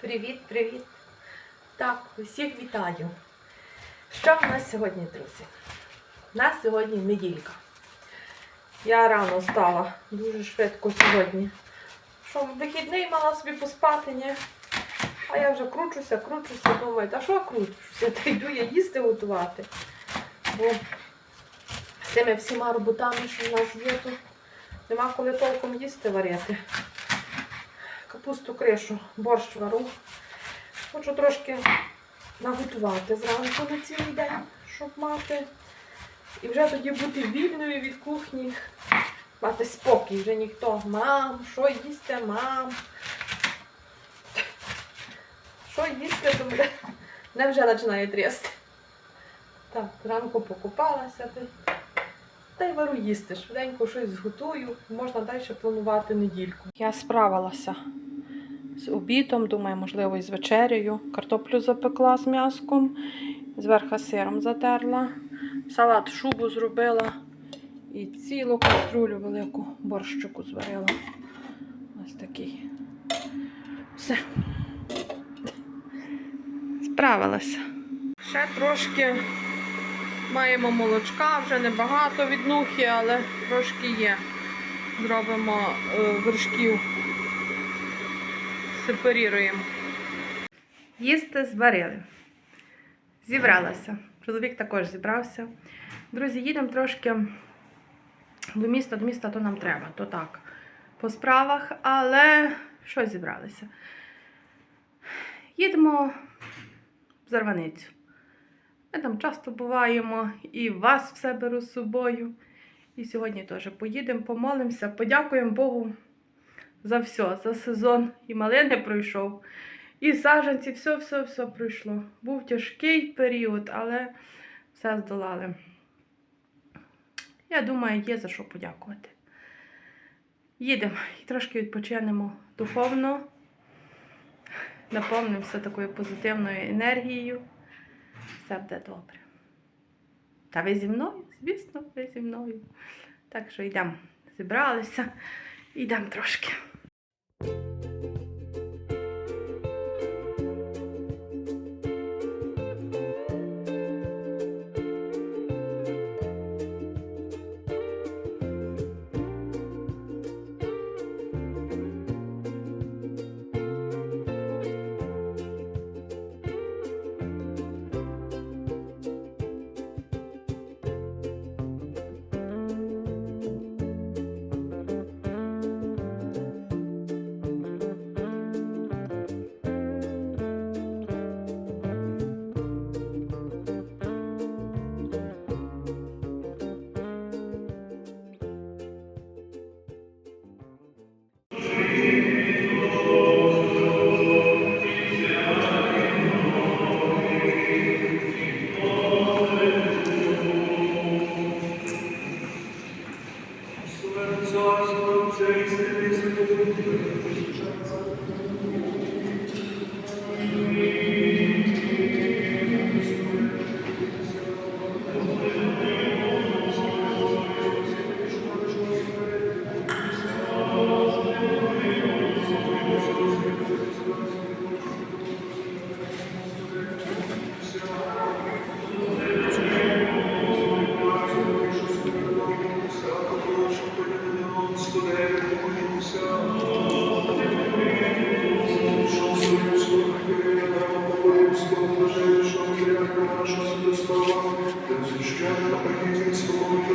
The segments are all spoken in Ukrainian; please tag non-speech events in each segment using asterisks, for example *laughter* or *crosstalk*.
Привіт, привіт. Так, усіх вітаю. Що в нас сьогодні, друзі? У нас сьогодні неділька. Я рано встала, дуже швидко сьогодні. Що, вихідний мала собі поспати, ні? А я вже кручуся, кручуся, думаю, та що кручуся? Та йду я їсти готувати. Бо з тими всіма роботами, що в нас є тут, нема коли толком їсти варити. Капусту кришу, борщ вару. Хочу трошки наготувати зранку на цілий день, щоб мати. І вже тоді бути вільною від кухні, мати спокій, вже ніхто. Мам, що їсти, мам? Що їсти, то мене, мене вже починає трясти. Так, зранку покупалася та й вару їсти. Швиденько щось зготую, можна далі планувати недільку. Я справилася з обідом, думаю, можливо, і з вечерею. Картоплю запекла з м'яском, зверху сиром затерла, салат шубу зробила і цілу каструлю велику борщику зварила. Ось такий. Все. Справилася. Ще трошки маємо молочка, вже небагато від нухи, але трошки є. Зробимо е, вершків сепаріруємо. Їсти зварили. Зібралася. Чоловік також зібрався. Друзі, їдемо трошки до міста, до міста то нам треба, то так. По справах, але що зібралися? Їдемо в Зарваницю. Ми там часто буваємо і вас все беру з собою. І сьогодні теж поїдемо, помолимося, подякуємо Богу за все, за сезон. І малини пройшов, і саджанці, все, все, все пройшло. Був тяжкий період, але все здолали. Я думаю, є за що подякувати. Їдемо і трошки відпочинемо духовно, наповнимося такою позитивною енергією. Все буде добре. Та ви зі мною? Звісно, ви зі мною. Так що йдемо. Зібралися, йдемо трошки. thank you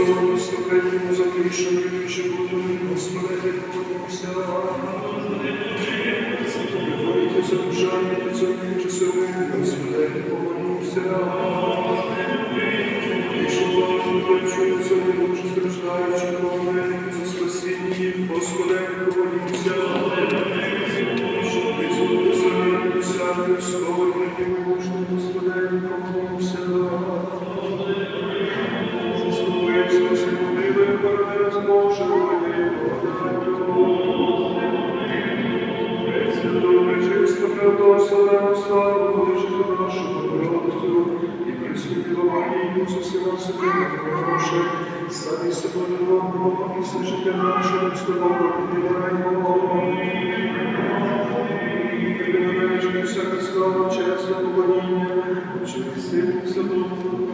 Господи, помолимся. Господи, Марію, засила собі хороше, самі собою вам, і все життя з тобою підбираємо. Ти всяке слава, чесно, поклоніння, Отче, Сину, Святому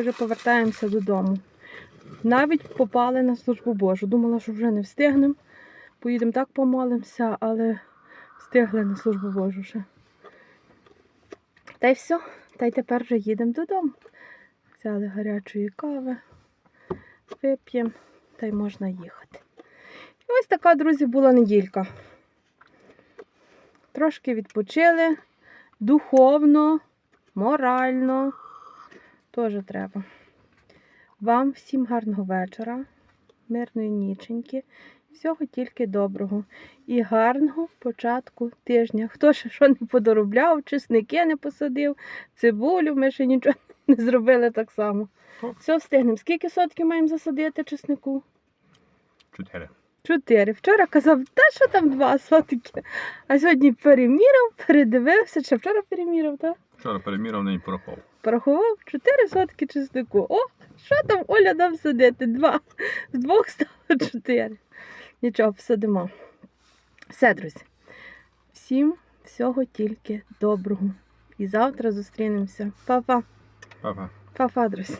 Ми вже повертаємося додому. Навіть попали на службу Божу. Думала, що вже не встигнемо. Поїдемо так помолимося, але встигли на службу Божу ще. Та й все. Та й тепер вже їдемо додому. Взяли гарячої кави, вип'ємо, та й можна їхати. І ось така, друзі, була неділька. Трошки відпочили духовно, морально. Теж треба. Вам всім гарного вечора, мирної ніченьки, всього тільки доброго і гарного початку тижня. Хто ще що не подоробляв, чесники не посадив, цибулю, ми ще нічого *laughs* не зробили так само. Все встигнемо. Скільки сотків маємо засадити чеснику? Чотири. Чотири. Вчора казав, та що там два сотки. А сьогодні переміряв, передивився, чи вчора переміряв, так? Вчора переміряв не порахував. Порахував 4 сотки чеснику. О, що там Оля дав садити? Два. З двох стало 4. Нічого, всадимо. Все, друзі. Всім всього тільки доброго. І завтра зустрінемося. Па-па. Папа. Па-па, друзі.